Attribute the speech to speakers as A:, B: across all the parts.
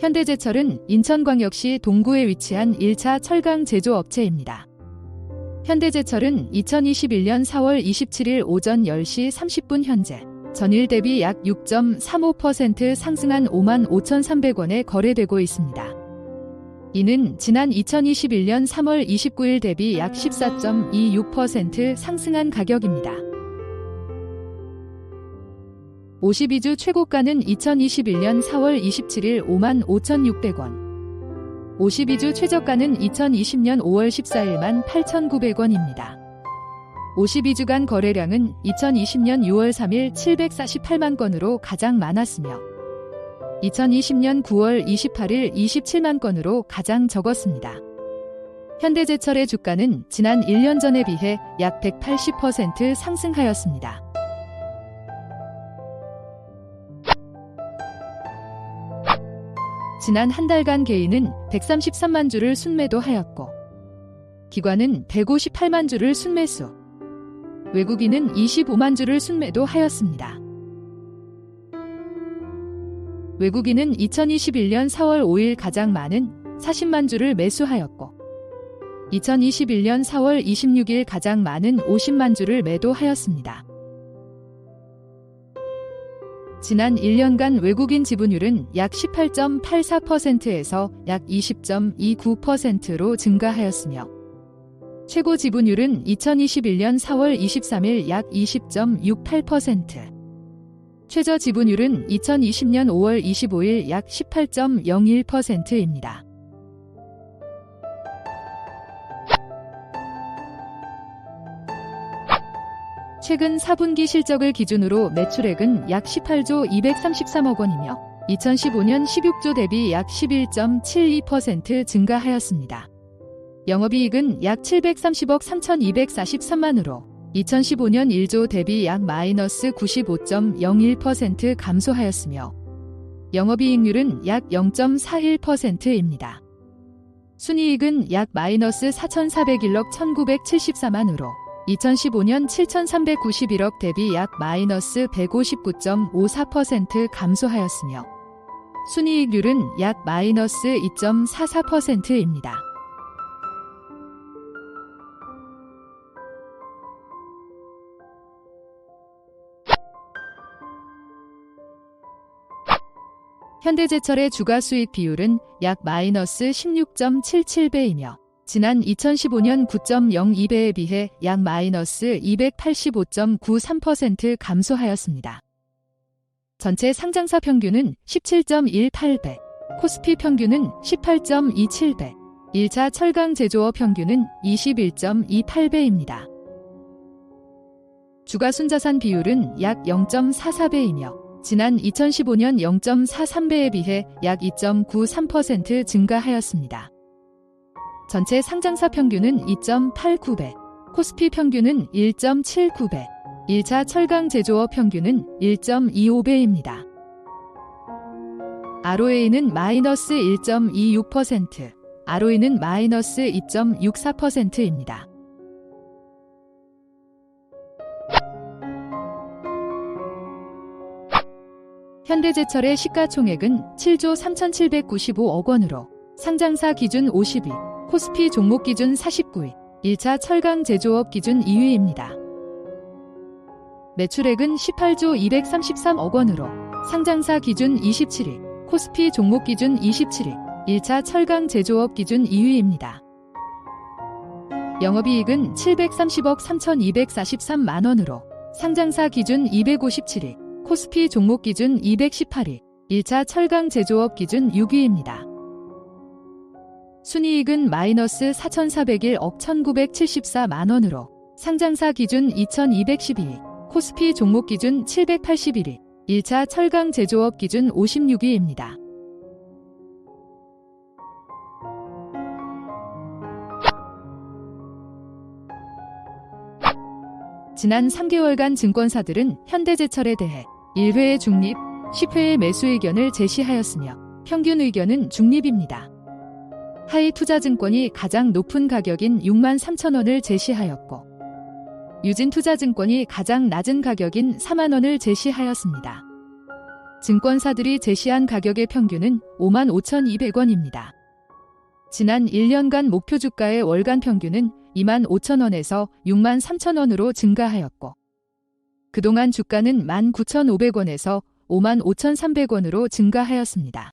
A: 현대제철은 인천광역시 동구에 위치한 1차 철강 제조업체입니다. 현대제철은 2021년 4월 27일 오전 10시 30분 현재 전일 대비 약 6.35% 상승한 5만 5,300원에 거래되고 있습니다. 이는 지난 2021년 3월 29일 대비 약 14.26% 상승한 가격입니다. 52주 최고가는 2021년 4월 27일 5만 5,600원. 52주 최저가는 2020년 5월 14일 18,900원입니다. 52주간 거래량은 2020년 6월 3일 748만 건으로 가장 많았으며 2020년 9월 28일 27만 건으로 가장 적었습니다. 현대제철의 주가는 지난 1년 전에 비해 약 180% 상승하였습니다. 지난 한 달간 개인은 133만 주를 순매도하였고 기관은 158만 주를 순매수, 외국인은 25만 주를 순매도하였습니다. 외국인은 2021년 4월 5일 가장 많은 40만 주를 매수하였고 2021년 4월 26일 가장 많은 50만 주를 매도하였습니다. 지난 1년간 외국인 지분율은 약 18.84%에서 약 20.29%로 증가하였으며 최고 지분율은 2021년 4월 23일 약 20.68%, 최저 지분율은 2020년 5월 25일 약 18.01%입니다. 최근 4분기 실적을 기준으로 매출액은 약 18조 233억 원이며 2015년 16조 대비 약 11.72% 증가하였습니다. 영업이익은 약 730억 3243만으로 2015년 1조 대비 약 마이너스 95.01% 감소하였으며 영업이익률은 약 0.41%입니다. 순이익은 약 마이너스 4,401억 1,974만으로 2015년 7,391억 대비 약 마이너스 159.54% 감소하였으며 순이익률은 약 마이너스 2.44%입니다. 현대제철의 주가 수익 비율은 약 마이너스 16.77배이며 지난 2015년 9.02배에 비해 약 마이너스 285.93% 감소하였습니다. 전체 상장사 평균은 17.18배, 코스피 평균은 18.27배, 1차 철강 제조업 평균은 21.28배입니다. 주가 순자산 비율은 약 0.44배이며 지난 2015년 0.43배에 비해 약 2.93% 증가하였습니다. 전체 상장사 평균은 2.89배, 코스피 평균은 1.79배, 1차 철강 제조업 평균은 1.25배입니다. ROA는 마이너스 1.26%, ROE는 마이너스 2.64%입니다. 현대제철의 시가총액은 7조 3,795억 원으로 상장사 기준 50위, 코스피 종목 기준 49위, 1차 철강 제조업 기준 2위입니다. 매출액은 18조 233억 원으로 상장사 기준 27위, 코스피 종목 기준 27위, 1차 철강 제조업 기준 2위입니다. 영업이익은 730억 3,243만 원으로 상장사 기준 257위, 코스피 종목 기준 218위, 1차 철강 제조업 기준 6위입니다. 순이익은 마이너스 4,401억 1,974만 원으로 상장사 기준 2,212위, 코스피 종목 기준 781위, 1차 철강 제조업 기준 56위입니다. 지난 3개월간 증권사들은 현대제철에 대해 1회의 중립, 10회의 매수 의견을 제시하였으며 평균 의견은 중립입니다. 하이 투자증권이 가장 높은 가격인 6만 3천 원을 제시하였고 유진 투자증권이 가장 낮은 가격인 4만 원을 제시하였습니다. 증권사들이 제시한 가격의 평균은 55,200원입니다. 지난 1년간 목표 주가의 월간 평균은 25,000원에서 63,000원으로 증가하였고, 그동안 주가는 19,500원에서 55,300원으로 증가하였습니다.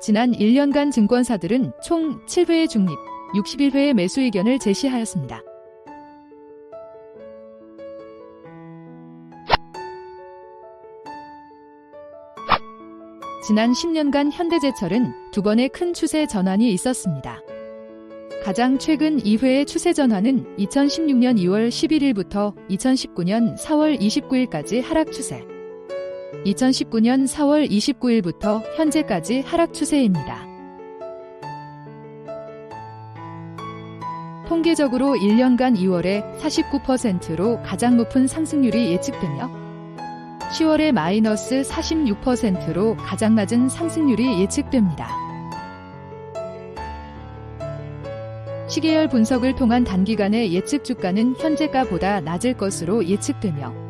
A: 지난 1년간 증권사들은 총 7회의 중립, 61회의 매수 의견을 제시하였습니다. 지난 10년간 현대제철은 두 번의 큰 추세 전환이 있었습니다. 가장 최근 2회의 추세 전환은 2016년 2월 11일부터 2019년 4월 29일까지 하락 추세, 2019년 4월 29일부터 현재까지 하락 추세입니다. 통계적으로 1년간 2월에 49%로 가장 높은 상승률이 예측되며 10월에 마이너스 46%로 가장 낮은 상승률이 예측됩니다. 시계열 분석을 통한 단기간의 예측 주가는 현재가보다 낮을 것으로 예측되며